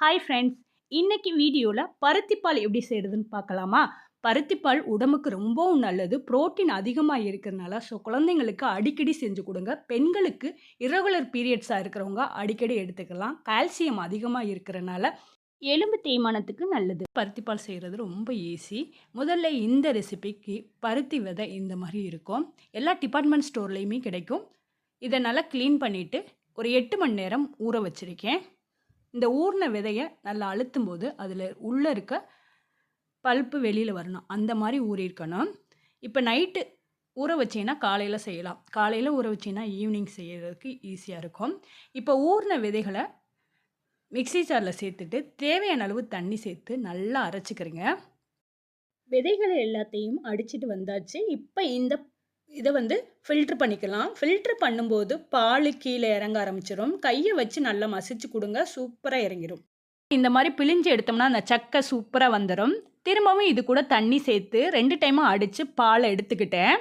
Hi friends இன்றைக்கி வீடியோவில் பருத்திப்பால் எப்படி செய்கிறதுன்னு பார்க்கலாமா? பருத்திப்பால் உடம்புக்கு ரொம்பவும் நல்லது புரோட்டீன் அதிகமாக இருக்கிறதுனால ஸோ குழந்தைங்களுக்கு அடிக்கடி செஞ்சு கொடுங்க. பெண்களுக்கு இரகுலர் பீரியட்ஸாக இருக்கிறவங்க அடிக்கடி எடுத்துக்கலாம். கால்சியம் அதிகமாக இருக்கிறனால எலும்பு தேய்மானத்துக்கு நல்லது. பருத்திப்பால் செய்கிறது ரொம்ப ஈஸி முதல்ல இந்த ரெசிபிக்கு பருத்தி விதை இந்த மாதிரி இருக்கும். எல்லா டிபார்ட்மெண்ட் ஸ்டோர்லேயுமே கிடைக்கும். இதை நல்லா க்ளீன் பண்ணிவிட்டு ஒரு எட்டு மணி நேரம் ஊற வச்சுருக்கேன். இந்த ஊர்ன விதையை நல்லா அழுத்தும் போது அதில் உள்ளே இருக்க பல்ப்பு வெளியில் வரணும். அந்த மாதிரி ஊறியிருக்கணும் இப்போ நைட்டு ஊற வச்சீங்கன்னா காலையில் செய்யலாம். காலையில் ஊற வச்சீங்கன்னா ஈவினிங் செய்கிறதுக்கு ஈஸியாக இருக்கும். இப்போ ஊர்ன விதைகளை மிக்ஸி ஜாரில் சேர்த்துட்டு தேவையான அளவு தண்ணி சேர்த்து நல்லா அரைச்சிக்கிறீங்க. விதைகளை எல்லாத்தையும் அடிச்சிட்டு வந்தாச்சு. இப்போ இந்த இதை வந்து ஃபில்ட்ரு பண்ணிக்கலாம். ஃபில்ட்ரு பண்ணும்போது பால் கீழே இறங்க ஆரம்பிச்சிடும் கையை வச்சு நல்லா மசிச்சு கொடுங்க. சூப்பராக இறங்கிடும் இந்த மாதிரி பிழிஞ்சு எடுத்தோம்னா அந்த சக்கை சூப்பராக வந்துடும் திரும்பவும் இது கூட தண்ணி சேர்த்து ரெண்டு டைமாக அடித்து பாலை எடுத்துக்கிட்டேன்.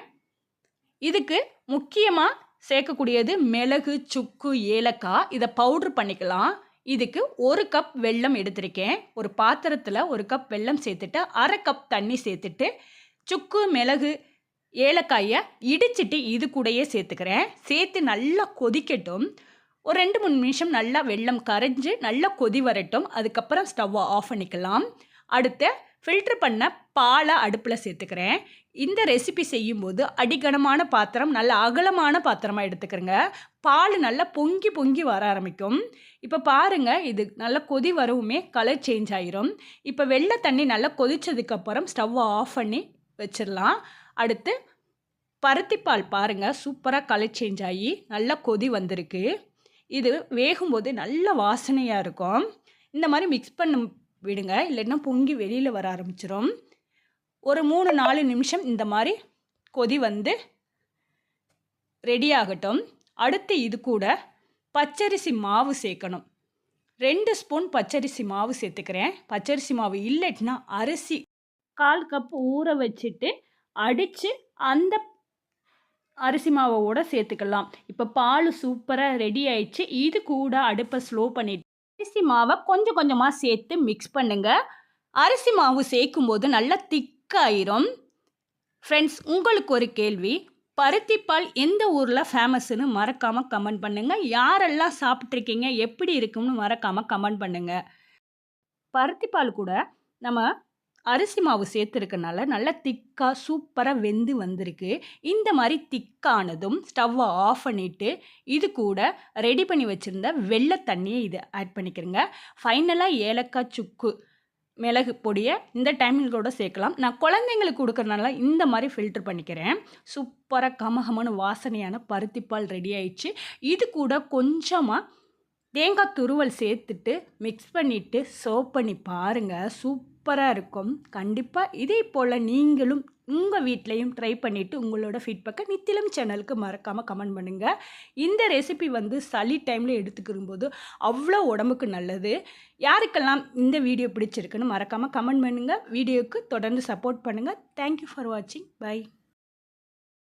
இதுக்கு முக்கியமாக சேர்க்கக்கூடியது மிளகு சுக்கு ஏலக்காய். இதை பவுட்ரு பண்ணிக்கலாம். இதுக்கு ஒரு கப் வெல்லம் எடுத்திருக்கேன். ஒரு பாத்திரத்தில் ஒரு கப் வெல்லம் சேர்த்துட்டு அரை கப் தண்ணி சேர்த்துட்டு சுக்கு மிளகு ஏலக்காயை இடிச்சிட்டு இது கூடயே சேர்த்துக்கிறேன். சேர்த்து நல்லா கொதிக்கட்டும். ஒரு ரெண்டு மூணு நிமிஷம் நல்லா வெள்ளம் கரைஞ்சி நல்லா கொதி வரட்டும். அதுக்கப்புறம் ஸ்டவ்வை ஆஃப் பண்ணிக்கலாம். அடுத்து ஃபில்ட்ரு பண்ண பாலை அடுப்பில் சேர்த்துக்கிறேன். இந்த ரெசிபி செய்யும்போது அடிகனமான பாத்திரம் நல்ல அகலமான பாத்திரமாக எடுத்துக்கிறேங்க. பால் நல்லா பொங்கி பொங்கி வர ஆரம்பிக்கும். இப்போ பாருங்கள் இது நல்லா கொதி வரவுமே கலர் சேஞ்ச் ஆயிரும். இப்போ வெள்ளை தண்ணி நல்லா கொதிச்சதுக்கப்புறம் ஸ்டவ்வை ஆஃப் பண்ணி வச்சிடலாம். அடுத்து பருத்திப்பால் பாருங்கள் சூப்பராக கலர் சேஞ்ச் ஆகி நல்லா கொதி வந்திருக்கு. இது வேகும்போது நல்ல வாசனையாக இருக்கும். இந்த மாதிரி மிக்ஸ் பண்ண விடுங்க இல்லைன்னா பொங்கி வெளியில் வர ஆரம்பிச்சிடும் ஒரு மூணு நாலு நிமிஷம் இந்த மாதிரி கொதி வந்து ரெடி ஆகட்டும். அடுத்து இது கூட பச்சரிசி மாவு சேர்க்கணும். ரெண்டு ஸ்பூன் பச்சரிசி மாவு சேர்த்துக்கிறேன். பச்சரிசி மாவு இல்லைன்னா அரிசி கால் கப் ஊற வச்சுட்டு அடித்து அந்த அரிசி மாவோட சேர்த்துக்கலாம். இப்போ பால் சூப்பராக ரெடி ஆயிடுச்சு. இது கூட அடுப்பை ஸ்லோ பண்ணிட்டு அரிசி மாவை கொஞ்சம் கொஞ்சமாக சேர்த்து மிக்ஸ் பண்ணுங்கள் அரிசி மாவு சேர்க்கும் போது நல்லா திக்காயிரும் ஃப்ரெண்ட்ஸ் உங்களுக்கு ஒரு கேள்வி. பருத்திப்பால் எந்த ஊரில் ஃபேமஸ்னு மறக்காமல் கமெண்ட் பண்ணுங்கள் யாரெல்லாம் சாப்பிட்ருக்கீங்க எப்படி இருக்கும்னு மறக்காமல் கமெண்ட் பண்ணுங்கள் பருத்திப்பால் கூட நம்ம அரிசி மாவு சேர்த்துருக்கனால நல்லா திக்காக சூப்பராக வெந்து வந்திருக்கு. இந்த மாதிரி திக்கானதும் ஸ்டவ்வை ஆஃப் பண்ணிவிட்டு இது கூட ரெடி பண்ணி வச்சுருந்த வெள்ளை தண்ணியை இது ஆட் பண்ணிக்கிறேங்க. ஃபைனலாக ஏலக்காய் சுக்கு மிளகு பொடியை இந்த டைமிங் கூட சேர்க்கலாம். நான் குழந்தைங்களுக்கு கொடுக்குறனால இந்த மாதிரி ஃபில்டர் பண்ணிக்கிறேன். சூப்பராக கமகமான வாசனையான பருத்திப்பால் ரெடி ஆயிடுச்சு. இது கூட கொஞ்சமாக தேங்காய் துருவல் சேர்த்துட்டு மிக்ஸ் பண்ணிவிட்டு சர்வ் பண்ணி பாருங்கள் சூப் சூப்பராக இருக்கும். கண்டிப்பாக இதே போல் நீங்களும் உங்கள் வீட்லேயும் ட்ரை பண்ணிவிட்டு உங்களோட ஃபீட்பேக்கை நித்திலம் சேனலுக்கு மறக்காமல் கமெண்ட் பண்ணுங்கள் இந்த ரெசிபி வந்து சளி டைமில் எடுத்துக்கிறும்போது அவ்வளோ உடம்புக்கு நல்லது. யாருக்கெல்லாம் இந்த வீடியோ பிடிச்சிருக்குன்னு மறக்காமல் கமெண்ட் பண்ணுங்கள் வீடியோவுக்கு தொடர்ந்து சப்போர்ட் பண்ணுங்கள் தேங்க்யூ ஃபார் வாட்சிங் பை